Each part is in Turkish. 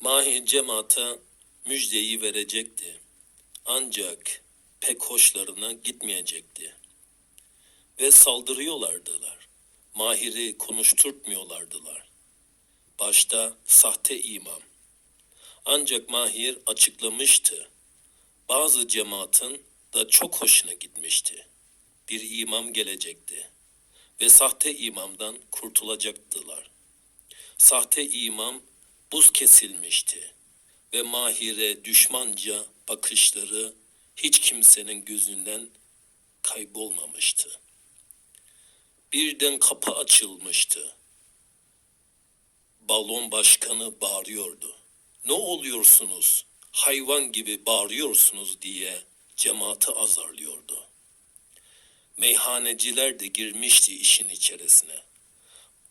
Mahir cemaate müjdeyi verecekti. Ancak pek hoşlarına gitmeyecekti. Ve saldırıyorlardılar. Mahir'i konuşturtmuyorlardılar. Başta sahte imam. Ancak Mahir açıklamıştı. Bazı cemaatin da çok hoşuna gitmişti. Bir imam gelecekti ve sahte imamdan kurtulacaktılar. Sahte imam buz kesilmişti ve Mahir'e düşmanca bakışları hiç kimsenin gözünden kaybolmamıştı. Birden kapı açılmıştı. Balon başkanı bağırıyordu. Ne oluyorsunuz? Hayvan gibi bağırıyorsunuz diye cemaati azarlıyordu. Meyhaneciler de girmişti işin içerisine.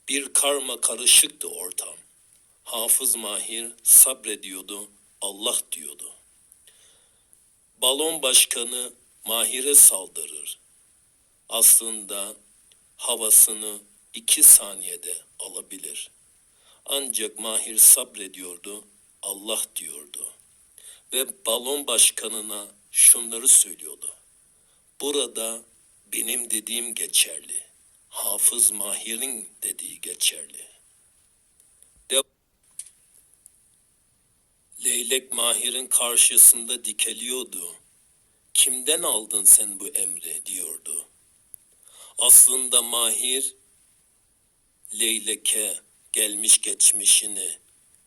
Bir karma karışıktı ortam. Hafız Mahir sabrediyordu, Allah diyordu. Balon başkanı Mahir'e saldırır. Aslında havasını iki saniyede alabilir. Ancak Mahir sabrediyordu, Allah diyordu. Ve balon başkanına şunları söylüyordu. Burada benim dediğim geçerli. Hafız Mahir'in dediği geçerli. Leylek Mahir'in karşısında dikeliyordu. Kimden aldın sen bu emri diyordu. Aslında Mahir Leylek'e gelmiş geçmişini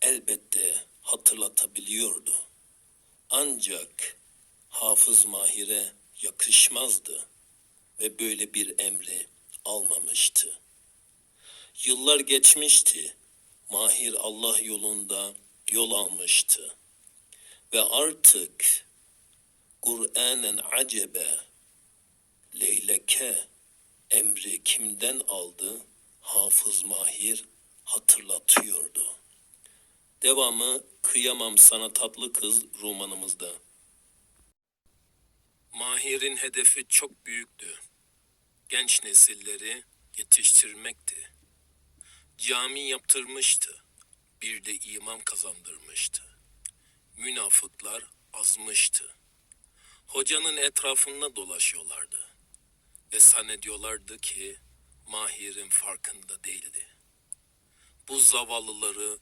elbette hatırlatabiliyordu. Ancak Hafız Mahir'e yakışmazdı ve böyle bir emri almamıştı. Yıllar geçmişti. Mahir Allah yolunda yol almıştı. Ve artık Kur'anen acebe leyleke emri kimden aldı? Hafız Mahir hatırlatıyordu. Devamı Kıyamam Sana Tatlı Kız romanımızda. Mahir'in hedefi çok büyüktü. Genç nesilleri yetiştirmekti. Cami yaptırmıştı. Bir de imam kazandırmıştı. Münafıklar azmıştı. Hocanın etrafında dolaşıyorlardı. Ve zannediyorlardı ki Mahir'in farkında değildi. Bu zavallıları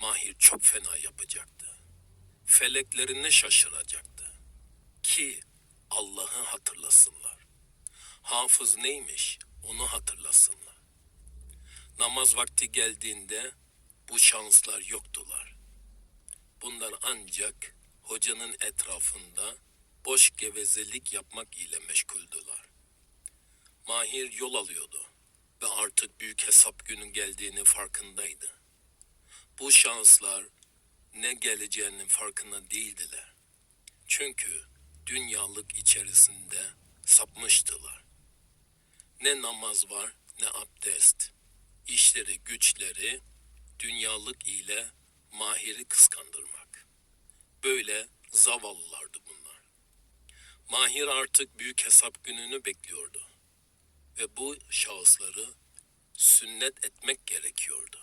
Mahir çok fena yapacaktı. Feleklerine şaşıracaktı. Ki Allah'ı hatırlasınlar. Hafız neymiş onu hatırlasınlar. Namaz vakti geldiğinde bu şanslar yoktular. Bunlar ancak hocanın etrafında boş gevezelik yapmak ile meşguldüler. Mahir yol alıyordu ve artık büyük hesap günün geldiğini farkındaydı. Bu şanslar ne geleceğinin farkında değildiler. Çünkü dünyalık içerisinde sapmıştılar. Ne namaz var ne abdest. İşleri güçleri dünyalık ile mahiri kıskandırmak. Böyle zavallılardı bunlar. Mahir artık büyük hesap gününü bekliyordu. Ve bu şahısları sünnet etmek gerekiyordu.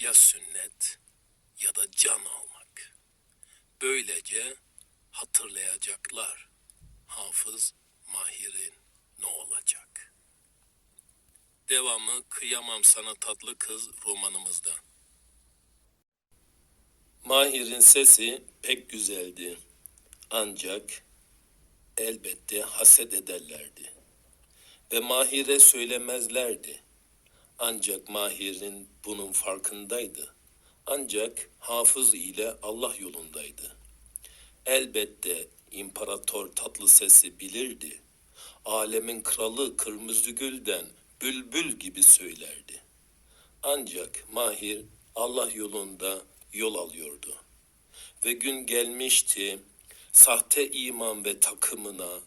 Ya sünnet ya da can almak. Böylece hatırlayacaklar. Hafız Mahir'in? Devamı Kıyamam Sana Tatlı Kız romanımızda. Mahir'in sesi pek güzeldi. Ancak elbette haset ederlerdi. Ve Mahir'e söylemezlerdi. Ancak Mahir'in bunun farkındaydı. Ancak hafız ile Allah yolundaydı. Elbette imparator tatlı sesi bilirdi. Alemin kralı kırmızı gülden bülbül gibi söylerdi. Ancak Mahir Allah yolunda yol alıyordu. Ve gün gelmişti sahte imam ve takımına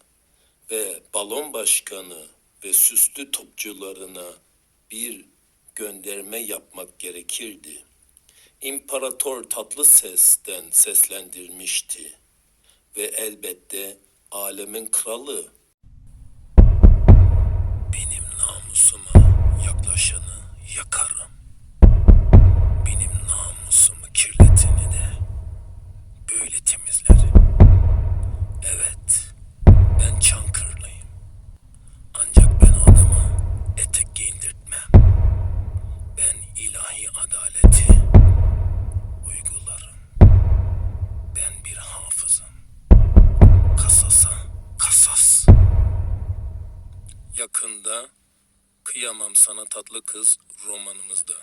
ve balon başkanı ve süslü topçularına bir gönderme yapmak gerekirdi. İmparator tatlı sesten seslendirmişti ve elbette alemin kralı yakarım. Benim namusumu kirletinini böyle temizlerim. Evet, ben Çankırlıyım. Ancak ben adama etek giyindirtmem. Ben ilahi adaleti uygularım. Ben bir hafızım. Kasasa kasas. Yakında Kıyamam Sana Tatlı Kız romanımızda.